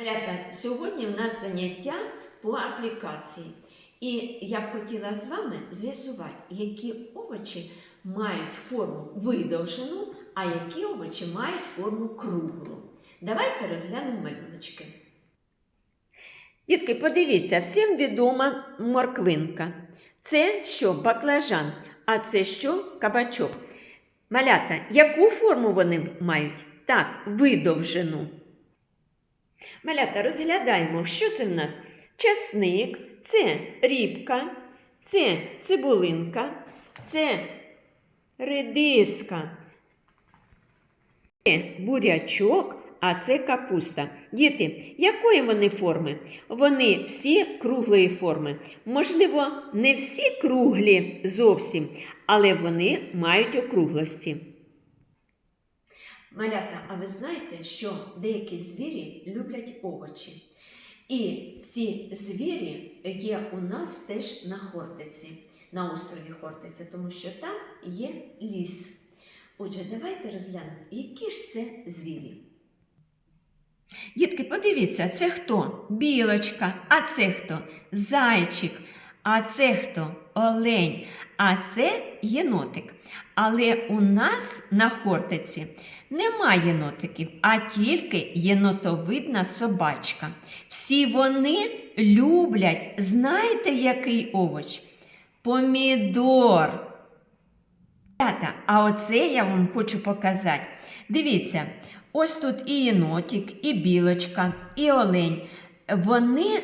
Малята, сьогодні в нас заняття по аплікації. І я б хотіла з вами з'ясувати, які овочі мають форму видовжену, а які овочі мають форму круглу. Давайте розглянемо малюночки. Дітки, подивіться, всім відома морквинка. Це що баклажан, а це що кабачок. Малята, яку форму вони мають? Так, видовжену. Малята, розглядаємо, що це в нас? Часник, це рібка, це цибулинка, це редиска, це бурячок, а це капуста. Діти, якої вони форми? Вони всі круглої форми. Можливо, не всі круглі зовсім, але вони мають округлості. Малята, а ви знаєте, що деякі звірі люблять овочі? І ці звірі є у нас теж на Хортиці, на острові Хортиця, тому що там є ліс. Отже, давайте розглянемо, які ж це звірі. Дітки, подивіться, це хто? Білочка, а це хто? Зайчик, а це хто? Олень, а це єнотик. Але у нас на Хортиці немає єнотиків, а тільки єнотовидна собачка. Всі вони люблять, знаєте, який овоч? Помідор. А оце я вам хочу показати. Дивіться, ось тут і єнотик, і білочка, і олень. Вони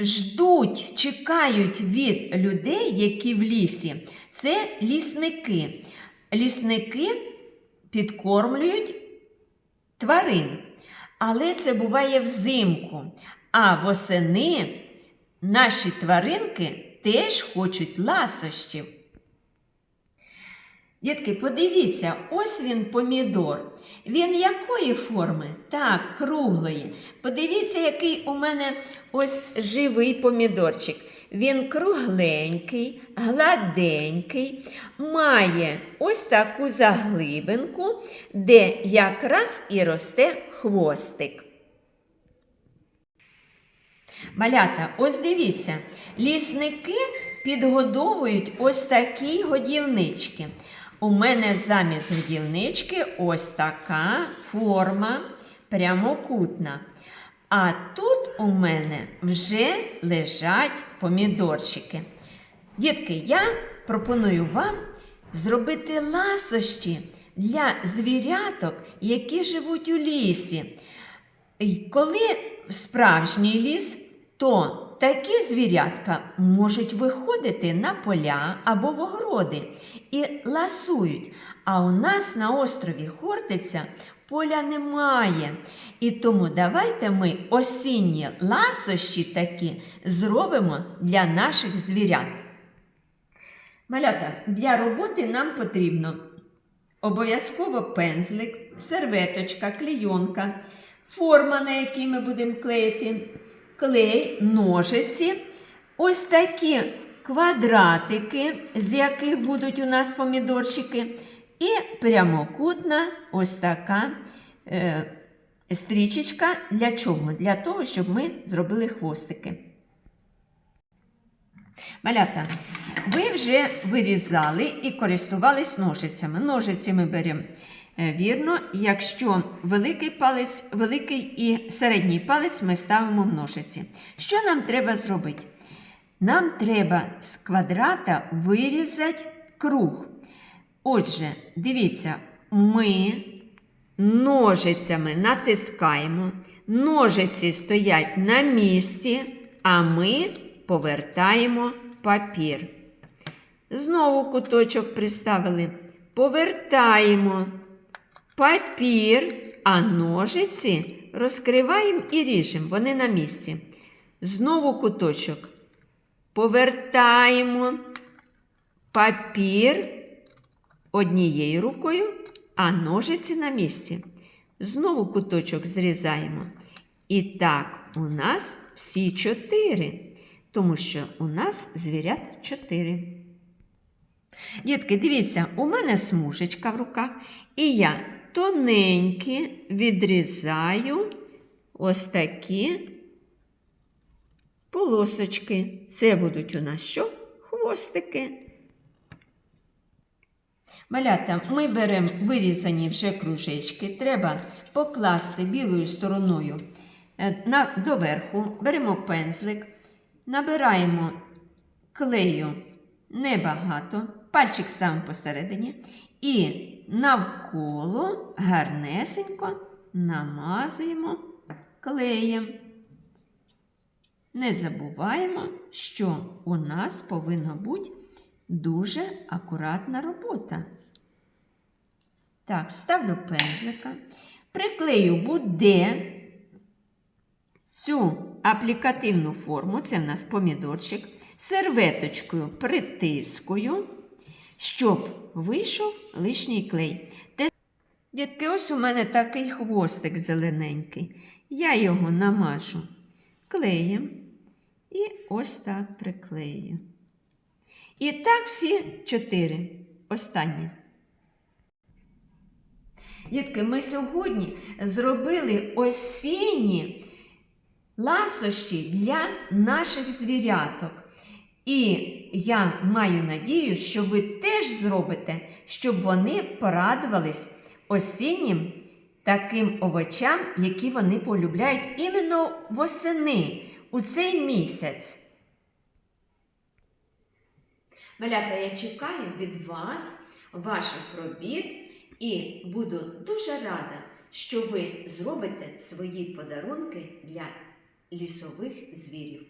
ждуть, чекають від людей, які в лісі. Це лісники. Лісники підкормлюють тварин. Але це буває взимку. А восени наші тваринки теж хочуть ласощів. Дітки, подивіться, ось він помідор. Він якої форми? Так, круглої. Подивіться, який у мене ось живий помідорчик. Він кругленький, гладенький, має ось таку заглибинку, де якраз і росте хвостик. Малята, ось дивіться, лісники підгодовують ось такі годівнички. У мене замість годівнички ось така форма прямокутна. А тут у мене вже лежать помідорчики. Дітки, я пропоную вам зробити ласощі для звіряток, які живуть у лісі. Коли справжній ліс, то такі звірятка можуть виходити на поля або в огороди і ласують. А у нас на острові Хортиця поля немає. І тому давайте ми осінні ласощі такі зробимо для наших звірят. Малята, для роботи нам потрібно обов'язково пензлик, серветочка, клейонка, форма, на якій ми будемо клеїти, клей, ножиці, ось такі квадратики, з яких будуть у нас помідорчики, і прямокутна ось така е, стрічечка. Для чого? Для того, щоб ми зробили хвостики. Малята, ви вже вирізали і користувались ножицями. Ножиці ми беремо вірно, якщо великий палець, великий і середній палець ми ставимо в ножиці. Що нам треба зробити? Нам треба з квадрата вирізати круг. Отже, дивіться, ми ножицями натискаємо, ножиці стоять на місці, а ми повертаємо папір. Знову куточок приставили. Повертаємо папір, а ножиці розкриваємо і ріжемо. Вони на місці. Знову куточок. Повертаємо папір однією рукою, а ножиці на місці. Знову куточок зрізаємо. І так, у нас всі чотири тому що у нас звірят чотири. Дітки, дивіться, у мене смужечка в руках, і я тоненькі відрізаю ось такі полосочки. Це будуть у нас що? Хвостики. Малята, ми беремо вирізані вже кружечки. Треба покласти білою стороною е, доверху, беремо пензлик, набираємо клею небагато, пальчик ставимо посередині і навколо гарнесенько намазуємо клеєм. Не забуваємо, що у нас повинна бути дуже акуратна робота. Так, ставлю пензлика, приклею буде цю аплікативну форму, це в нас помідорчик, серветочкою притискую, щоб вийшов лишній клей. Дітки, ось у мене такий хвостик зелененький. Я його намажу клеєм і ось так приклею. І так всі чотири. Останні. Дітки, ми сьогодні зробили осінні ласощі для наших звіряток. І я маю надію, що ви теж зробите, щоб вони порадувались осіннім таким овочам, які вони полюбляють іменно восени у цей місяць. Малята, я чекаю від вас ваших робіт і буду дуже рада, що ви зробите свої подарунки для лісових звірів.